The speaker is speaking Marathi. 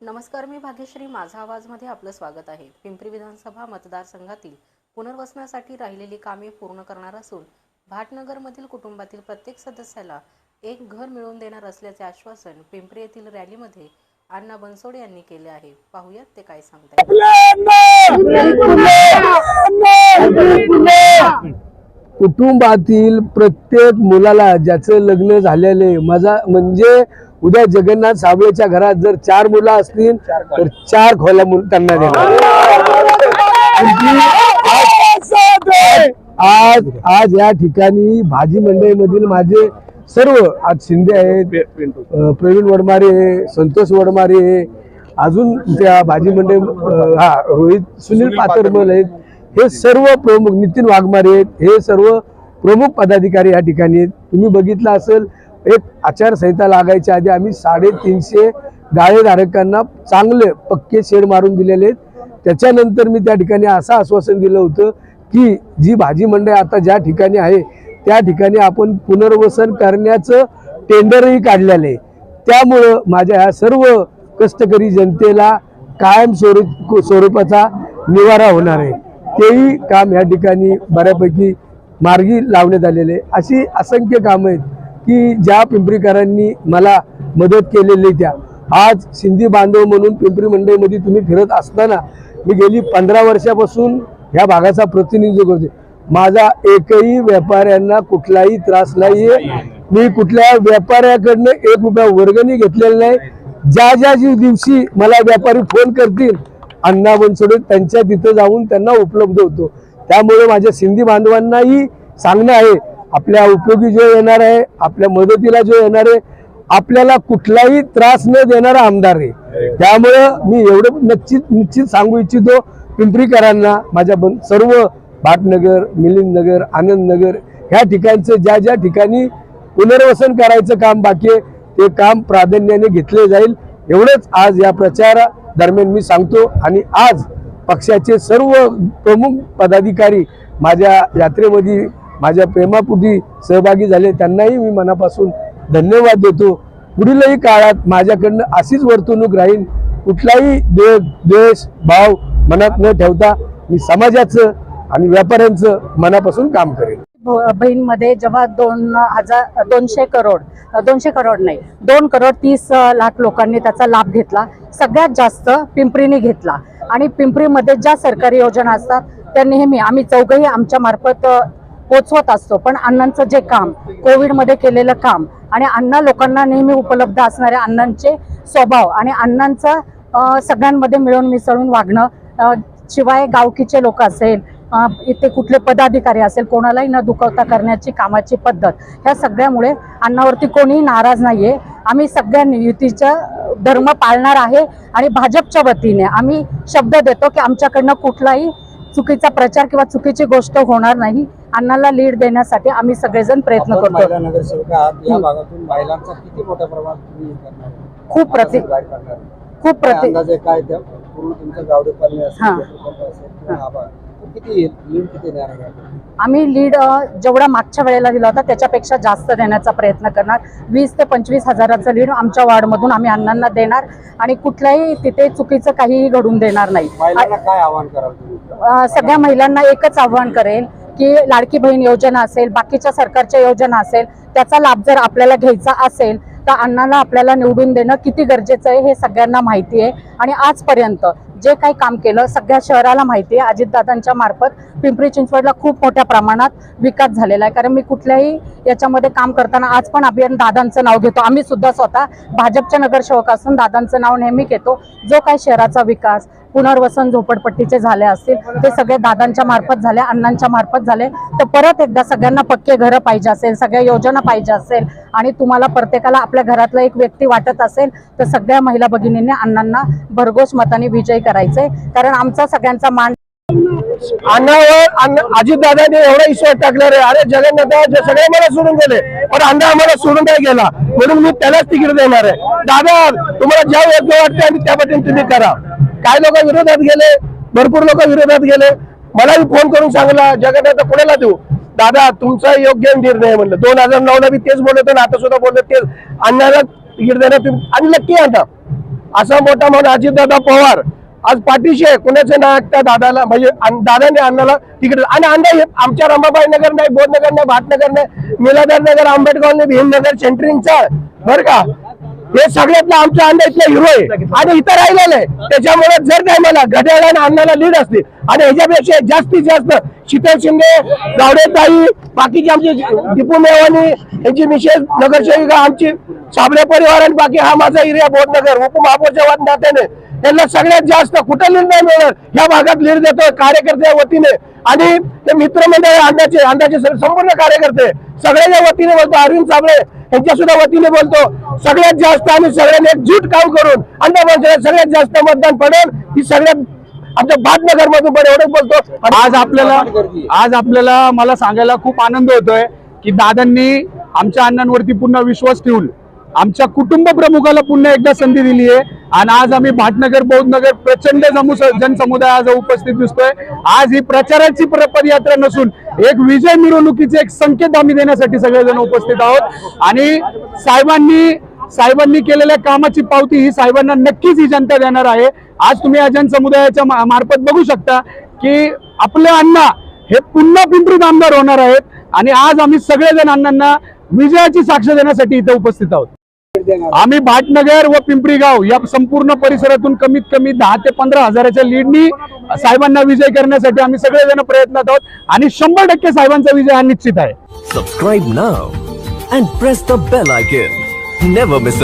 नमस्कार मी भाग्यश्री. माझा आवाजमध्ये आपलं स्वागत आहे. पिंपरी विधानसभा मतदारसंघातील पुनर्वसनासाठी राहिलेली कामे पूर्ण करणार असून भाटनगरमधील कुटुंबातील प्रत्येक सदस्याला एक घर मिळवून देणार असल्याचे आश्वासन पिंपरी येथील रॅलीमध्ये अण्णा बनसोडे यांनी केले आहे. पाहूयात ते काय सांगतायत. कुटुंबातील प्रत्येक मुलाला ज्याचं लग्न झालेले माझा म्हणजे उद्या जगन्नाथ साबळेच्या घरात जर चार मुलं असतील तर चार खोल्या मुलं त्यांना देणार आज आज या ठिकाणी भाजी मंडईमधील माझे सर्व आज शिंदे आहेत प्रवीण वडमारे आहे, संतोष वडमारे आहे, अजून त्या भाजी मंडई हा रोहित सुनील पातरमल आहेत. हे सर्व प्रमुख नितीन वाघमारे आहेत. हे सर्व प्रमुख पदाधिकारी या ठिकाणी आहेत. तुम्ही बघितलं असेल एक आचारसंहिता लागायच्या आधी आम्ही साडेतीनशे गाळेधारकांना चांगले पक्के शेड मारून दिलेले आहेत. त्याच्यानंतर मी त्या ठिकाणी असं आश्वासन दिलं होतं की जी भाजी मंडई आता ज्या ठिकाणी आहे त्या ठिकाणी आपण पुनर्वसन करण्याचं टेंडरही काढलेलं आहे. त्यामुळं माझ्या ह्या सर्व कष्टकरी जनतेला कायम स्वरूप स्वरूपाचा निवारा होणार आहे. तेही काम या ठिकाणी बऱ्यापैकी मार्गी लावण्यात आलेले आहे. अशी असंख्य कामं आहेत की ज्या पिंपरीकरांनी मला मदत केलेली त्या. आज सिंधी बांधव म्हणून पिंपरी मंडईमध्ये तुम्ही फिरत असताना मी गेली पंधरा वर्षापासून ह्या भागाचा प्रतिनिधित्व करते माझा एकही व्यापाऱ्यांना कुठलाही त्रास नाहीये. मी कुठल्या व्यापाऱ्याकडनं एक रुपया वर्गणी घेतलेला नाही. ज्या ज्या दिवशी मला व्यापारी फोन करतील अण्णा बनसोडे त्यांच्या तिथं जाऊन त्यांना उपलब्ध होतो. त्यामुळे माझ्या सिंधी बांधवांनाही सांगणं आहे आपल्या उपयोगी जो येणार आहे आपल्या मदतीला जो येणार आहे आपल्याला कुठलाही त्रास न देणारा आमदार आहे. त्यामुळं मी एवढं निश्चित निश्चित सांगू इच्छितो पिंपरीकरांना माझ्या बन सर्व भाटनगर मिलिंद नगर ह्या ठिकाणचं ज्या ज्या ठिकाणी पुनर्वसन करायचं काम बाकी आहे ते काम प्राधान्याने घेतले जाईल. एवढंच आज या प्रचार दरम्यान मी सांगतो आणि आज पक्षाचे सर्व प्रमुख पदाधिकारी माझ्या यात्रेमध्ये माझ्या प्रेमापुटी सहभागी झाले. त्यांनाही मी मनापासून धन्यवाद देतो. पुढीलही काळात माझ्याकडनं अशीच वर्तणूक राहील. कुठलाही दे द्वेष भाव मनात न ठेवता मी समाजाचं आणि व्यापाऱ्यांचं मनापासून काम करेन. बहीणमध्ये जेव्हा दोन हजार दोनशे करोड दोनशे करोड नाही दोन करोड तीस लाख लोकांनी त्याचा लाभ घेतला. सगळ्यात जास्त पिंपरीने घेतला. आणि पिंपरीमध्ये ज्या सरकारी योजना असतात त्या नेहमी आम्ही चौघही आमच्या मार्फत पोचवत असतो. पण अण्णांचं जे काम कोविडमध्ये केलेलं काम आणि अण्णा लोकांना नेहमी उपलब्ध असणारे अण्णांचे स्वभाव आणि अण्णांचं सगळ्यांमध्ये मिळून मिसळून वागणं शिवाय गावकीचे लोक असेल इथे कुठले पदाधिकारी असेल कोणालाही न दुखवता करण्याची कामाची पद्धत ह्या सगळ्यामुळे अण्णावरती कोणीही नाराज नाहीये. आम्ही सगळ्यांनी युतीचा धर्म पाळणार आहे आणि भाजपच्या वतीने आम्ही शब्द देतो की आमच्याकडनं कुठलाही चुकीचा प्रचार किंवा चुकीची गोष्ट होणार नाही. अण्णाला लीड देण्यासाठी आम्ही सगळेजण प्रयत्न करतो? खूप प्रति. खूप प्रति काय किती लीड किती देणार आहे? आम्ही लीड जेवढा मागच्या वेळेला दिला होता त्याच्यापेक्षा जास्त देण्याचा प्रयत्न करणार. वीस ते पंचवीस हजाराचं लीड आमच्या वार्डमधून आम्ही अण्णांना देणार आणि कुठल्याही तिथे चुकीचं काहीही घडून देणार नाही. महिलांना काय आव्हान कराल तुम्ही अ, सगळ्या महिलांना एकच आव्हान करेल की लाडकी बहीण योजना असेल बाकीच्या सरकारच्या योजना असेल त्याचा लाभ जर आपल्याला घ्यायचा असेल तर अण्णांना आपल्याला निवडून देणं किती गरजेचं आहे हे सगळ्यांना माहिती आहे. आणि आजपर्यंत जे काही काम केलं सगळ्या शहराला माहिती आहे. अजितदादांच्या मार्फत पिंपरी चिंचवडला खूप मोठ्या प्रमाणात विकास झालेला आहे. कारण मी कुठल्याही याच्यामध्ये काम करताना आज पण अभियान दादांचं नाव घेतो. आम्ही सुद्धा स्वतः भाजपच्या नगरसेवक असून दादांचं नाव नेहमी घेतो. जो काही शहराचा विकास पुनर्वसन झोपडपट्टीचे झाले असतील ते सगळे दादांच्या मार्फत झाले अण्णांच्या मार्फत झाले. तर परत एकदा सगळ्यांना पक्के घरं पाहिजे असेल सगळ्या योजना पाहिजे असेल आणि तुम्हाला प्रत्येकाला आपल्या घरातला एक व्यक्ती वाटत असेल तर सगळ्या महिला भगिनींनी अण्णांना भरघोस मताने विजयी करायचंय कारण आमचा सगळ्यांचा मान अण्णावर अजित दादाने एवढा विश्वास टाकला रे. अरे जगन्नाथ सगळे मला सोडून गेले पण अण्णा आम्हाला सोडून नाही गेला. म्हणून मी त्यालाच तिकीट देणार आहे. दादा तुम्हाला ज्या योग्य वाटते आणि त्या पद्धतीने तुम्ही करा. काय लोक विरोधात गेले? भरपूर लोक विरोधात गेले. मलाही फोन करून सांगला जगन्नाथ कोणाला देऊ? दादा तुमचा योग्य निर्णय म्हणलं. दोन हजार नऊ ला मी तेच बोलत आणि आता सुद्धा बोलत तेच. अण्णाला तिकीट तुम्ही आणि नक्की आता असा मोठा म्हणून अजितदादा पवार आज पाठीशी आहे. कुणाचं नाक त्या दादाला? म्हणजे दादाने अण्णाला तिकडे आणि अण्णा हे आमच्या रमाबाई नगर नाही बोधनगर नाही भाटनगर नाही मिलादार नगर आंबेडकर नाही भीमनगर सेंटरिंगचा बर का? हे सगळ्यातलं आमच्या अण्णा हिरो आहे. आणि इथं राहिलेलं आहे. त्याच्यामुळे जर काय मला आणि अण्णाला लीड असते आणि ह्याच्यापेक्षा जास्तीत जास्त शीतल शिंदे गावडेताई बाकीची आमची दीपू मेवानी यांची मिसेस नगरसेविका आमची साबळे परिवार आणि बाकी हा माझा एरिया बोधनगर उपमहापौरच्या नात्याने त्यांना सगळ्यात जास्त कुठं लीड नाही मिळणार ह्या भागात लीड देतो कार्यकर्त्या वतीने. आणि ते मित्रमंडळ अंदाचे अंदाचे संपूर्ण कार्यकर्ते सगळ्याच्या वतीने बोलतो अरविंद साबळे यांच्या सुद्धा वतीने बोलतो सगळ्यात जास्त आम्ही सगळ्यांनी एकजूट काम करून अंडा सगळ्यात जास्त मतदान पडेल ही सगळ्यात आमच्या बातम्या मधून पण एवढंच बोलतो. आज आपल्याला आज आपल्याला मला सांगायला खूप आनंद होतोय की दादांनी आमच्या अण्णांवरती पुन्हा विश्वास ठेवून आमच्या कुटुंब प्रमुखाला पुन्हा एकदा संधी दिली आहे. आणि आज आम्ही भाटनगर बौद्धनगर प्रचंड जमू जनसमुदाय आज उपस्थित दिसतोय. आज ही प्रचाराची पदयात्रा नसून एक विजय मिरवणुकीचे एक संकेत आम्ही देण्यासाठी सगळेजण उपस्थित आहोत. आणि साहेबांनी साहेबांनी केलेल्या कामाची पावती ही साहेबांना नक्कीच ही जनता देणार आहे. आज तुम्ही या जनसमुदायाच्या मार्फत बघू शकता की आपले अण्णा हे पुन्हा पिंपरीत आमदार होणार आहेत. आणि आज आम्ही सगळेजण अण्णांना विजयाची साक्ष देण्यासाठी इथे उपस्थित आहोत. आम्ही भाटनगर व पिंपरी गाव या संपूर्ण परिसरातून कमीत कमी दहा ते पंधरा हजाराच्या लीडनी साहेबांना विजय करण्यासाठी आम्ही सगळेजण प्रयत्नात आहोत आणि शंभर टक्के साहेबांचा विजय हा निश्चित आहे. Subscribe now and press the bell icon never miss